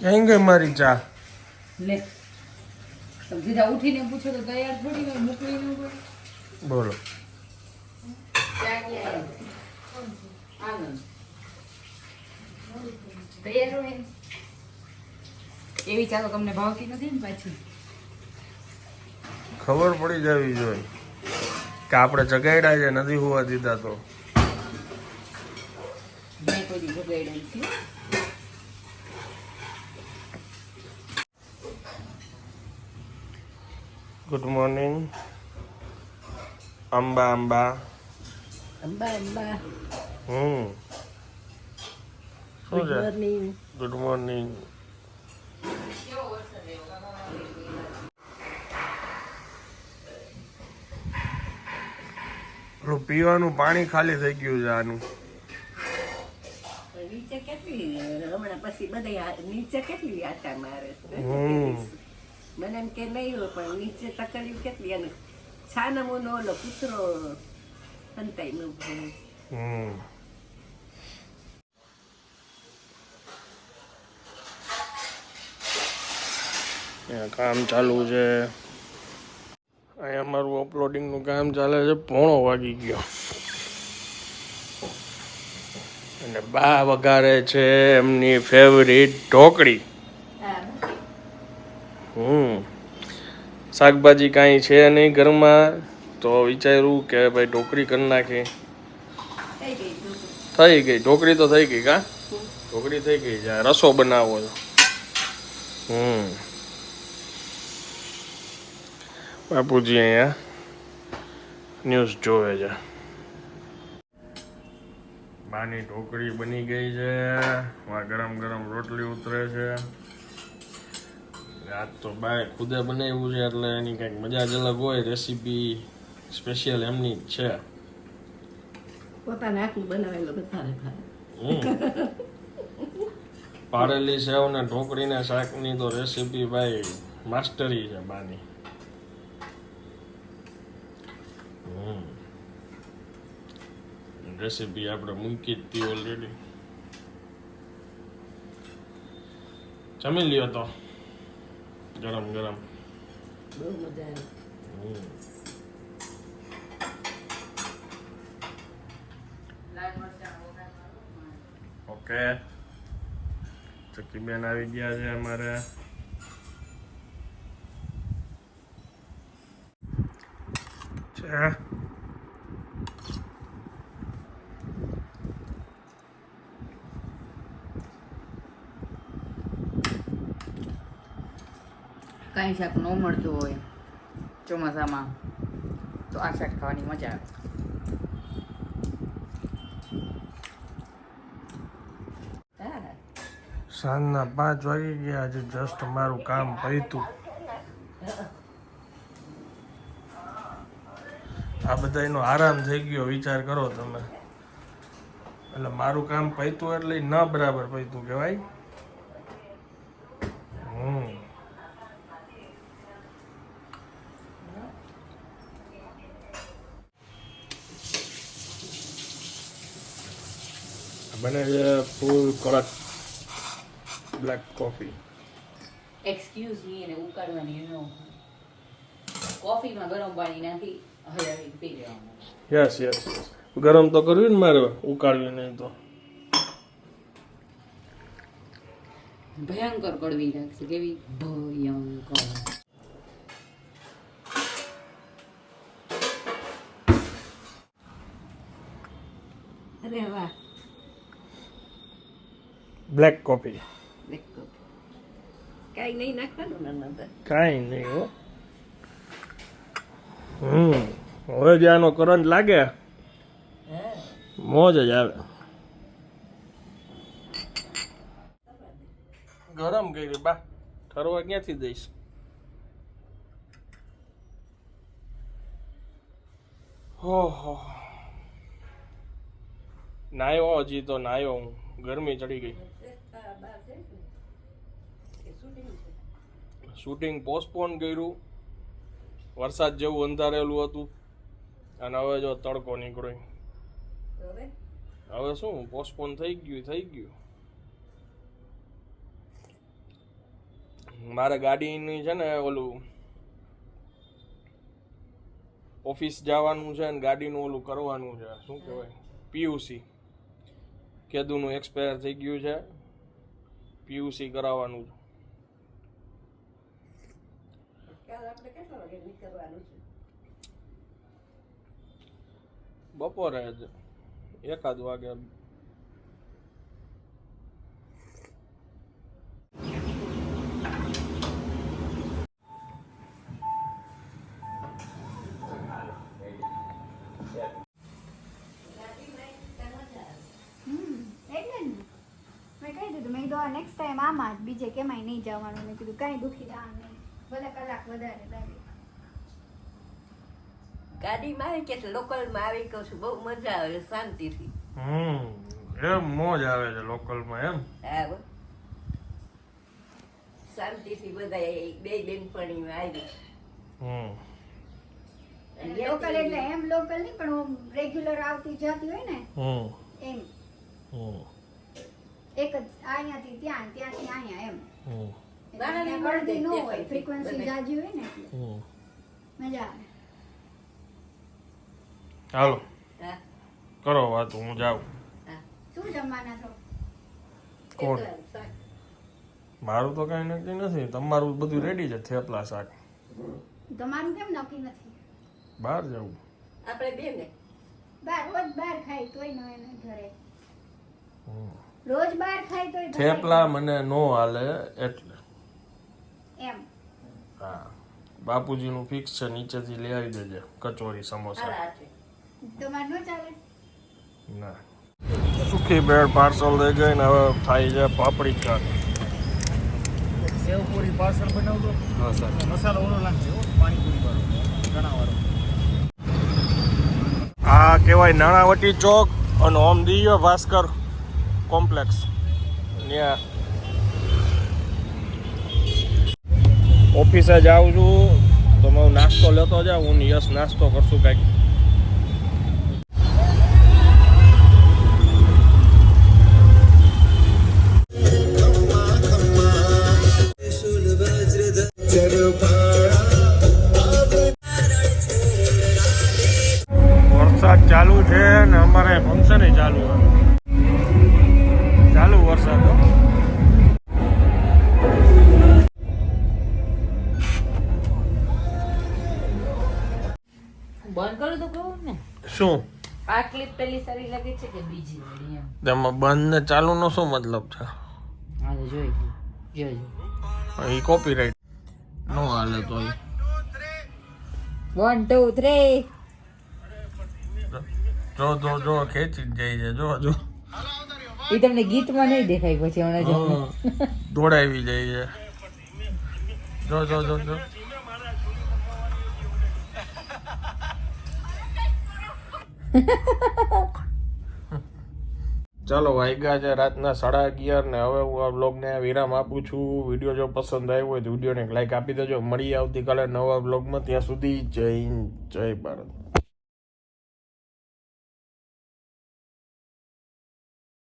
ક્યાં ગઈ મારી ચા. લે. સીધા ઉઠીને પૂછો તો તૈયાર થોડી હોય મોકલી ન હોય. બોલો. તૈયાર હોય એવી ચા તો તમને ભાવતી નથી ને પાછી. ખબર પડી જવી જોઈએ. કે આપણે જગાડ્યા છે નથી હોવા દીધા તો. મેં કોઈ જગાડ્યા નથી. ગુડ મોર્નિંગ અંબા અંબા અંબા અંબા હમ છે મોર્નિંગ ગુડ મોર્નિંગ પીવાનું પાણી ખાલી થઈ ગયું છે આનું. નીચે કેટલી હમણાં પછી બધા નીચે કેટલી આટા મારે હમ. એમ કે હોય પણ નીચે તકલીફ કેટલી અને છાનમોનો ઓલો કૂતરો સંતાઈ હમ. કામ ચાલુ છે. અહીંયા અમારું અપલોડિંગનું કામ ચાલે છે પોણો વાગી ગયો. અને બા વઘારે છે એમની ફેવરિટ ઢોકળી. હમ. શાકભાજી કાંઈ છે નહીં ઘરમાં, તો વિચાર્યું કે ભાઈ ઢોકળી કરી નાખી થઈ ગઈ, ઢોકળી તો થઈ ગઈ કા? ઢોકળી થઈ ગઈ છે રસો બનાવો છો. હમ. બાપુજી અહીંયા ન્યૂઝ જોવે છે. માની ઢોકળી બની ગઈ છે ગરમ ગરમ રોટલી ઉતરે છે. આજ તો બાય ખુદે બનાવ્યું છે એટલે એની કંઈક મજા જ અલગ હોય રેસીપી સ્પેશિયલ એમની જ છે. પોતાના સેવ બનાવેલું ઢોકળી ભાવે. પાળેલી સેવ ને ઢોકળીને શાકની તો રેસીપી ભાઈ માસ્ટરી છે બાની. રેસીપી આપણે મૂકી જ હતી ઓલરેડી જમી લ્યો તો. ગરમ ગરમ બહુ મજા આવે હમ. ઓકે ચક્કીબેન આવી ગયા છે અમારે છે કાંઈ શાક ન મળતું હોય ચોમાસામાં, તો આ શાક ખાવાની મજા આવે. સાંજના પાંચ વાગી ગયા આજે જસ્ટ મારું કામ પૈતું આ બધાનો આરામ થઈ ગયો, વિચાર કરો તમે. એટલે મારું કામ પૈતું એટલે ન બરાબર પૈતું કહેવાય હમ બને છે ફૂલ કડક બ્લેક કોફી એક્સક્યુઝ મી એને ઉકાળવાની એનો કોફીમાં ગરમ પાણી નાખી હલાવી પી લેવાનું યસ યસ યસ ગરમ તો કરવી ને મારે ઉકાળવી નહીં તો ભયંકર કડવી લાગશે કેવી ભયંકર અરે વાહ બ્લેક કોફી કાંઈ નહીં નાખવાનું અંદર કાંઈ નહીં હો. હમ હવે જે આનો કરંટ લાગે મોજ જ આવે. ગરમ કરી બા ઠરવા ક્યાંથી દઈશ? હો હો નાયો હજી તો નાયો હું. ગરમી ચડી ગઈ. શૂટિંગ પોસ્ટપોન કર્યું. વરસાદ જેવું અંધારેલું હતું. અને હવે જો તડકો નીકળ્યો. હવે શું? પોસ્ટપોન થઈ ગયું થઈ ગયું. મારે ગાડીની છે ને ઓલું ઓફિસ જવાનું છે ને ગાડીનું ઓલું કરવાનું છે. શું કહેવાય? પીયુસી. કેદુનું એક્સપાયર થઈ ગયું છે. પીયુસી કરાવવાનું છે? બપોરે જ એકાદ વાગે એટલે જ ને મેં કહી કીધું નેક્સ્ટ ટાઈમ આમાં જ બીજે કેમાંય નહીં જવાનું. મેં કીધું કાંઈ દુખી જવાનું નહીં ભલે કલાક વધારે લાગે. ગાડીમાં આવે કે લોકલમાં આવી કહું છું. બહુ મજા આવે શાંતિથી. હમ એમ મોજ આવે છે લોકલમાં એમ? હા શાંતિથી બધા બે બેનપણીઓ આવી. હમ. લોકલ એટલે એમ લોકલ નહીં પણ રેગ્યુલર આવતી જતી હોય ને હમ. એમ. હમ. એક જ અહીંયાથી ત્યાં ત્યાંથી અહીંયા એમ. ત્યાં ન હોય ફ્રીક્વન્સી જાજી હોય ને એટલે. મજા આવે. હાલો. કરો વાત હું જાઉં. શું જમવાના છો? કોણ? મારું તો કઈ નક્કી નથી. તમારું બધું રેડી છે થેપલા શાક. તમારું કેમ નક્કી નથી? બહાર જવું. આપણે બે ને બહાર રોજ બહાર ખાય તોય ન એને ઘરે. હમ. રોજ બહાર ખાય તો થેપલા મને નો હાલે એટલે. એમ. હા. બાપુજીનું ફિક્સ છે નીચેથી લઈ આવી દેજે કચોરી સમોસા. તમારે ન ચાલે? ના. સુખી બ્રેડ પાર્સલ લઈ ગઈ ને હવે થાય છે પાપડી ચાટ. સેવ પૂરી પાર્સલ બનાવતો હા સર મસાલો ઓલો નાખજો પાણીપુરી વાળો. ઘણા વાળો. આ કહેવાય નાણાવટી ચોક અને ઓમ દિયો ભાસ્કર. કોમ્પ્લેક્સ ત્યાં ઓફિસે જાઉં છું. તો હું નાસ્તો લેતો જાઉં હું યસ નાસ્તો કરશું કાંઈક. વરસાદ ચાલુ છે ને અમારે ફંક્શન ચાલુ છે ચાલુ વરસાદ ને. શું? આ ક્લિપ પેલી સારી લાગે છે કે બીજી વાળી બંધ ને ચાલુ નો શું મતલબ છે? હા તો જોઈ લો એ કોપીરાઈટ નો હાલે તો વન ટુ થ્રી જો જો જો ખેંચી જાય છે. જો જો. એ તમને ગીતમાં નહીં દેખાય પછી હમણાં જો દોડાવી જાય છે જો જો જો જો. ચાલો વાગ્યા છે રાતના સાડા અગિયાર ને હવે હું આ બ્લોગને વિરામ આપું છું. વીડિયો જો પસંદ આવ્યો હોય તો વિડીયોને એક લાઈક આપી દેજો. મળી આવતીકાલે નવા બ્લોગમાં ત્યાં સુધી જય હિન્દ, જય ભારત.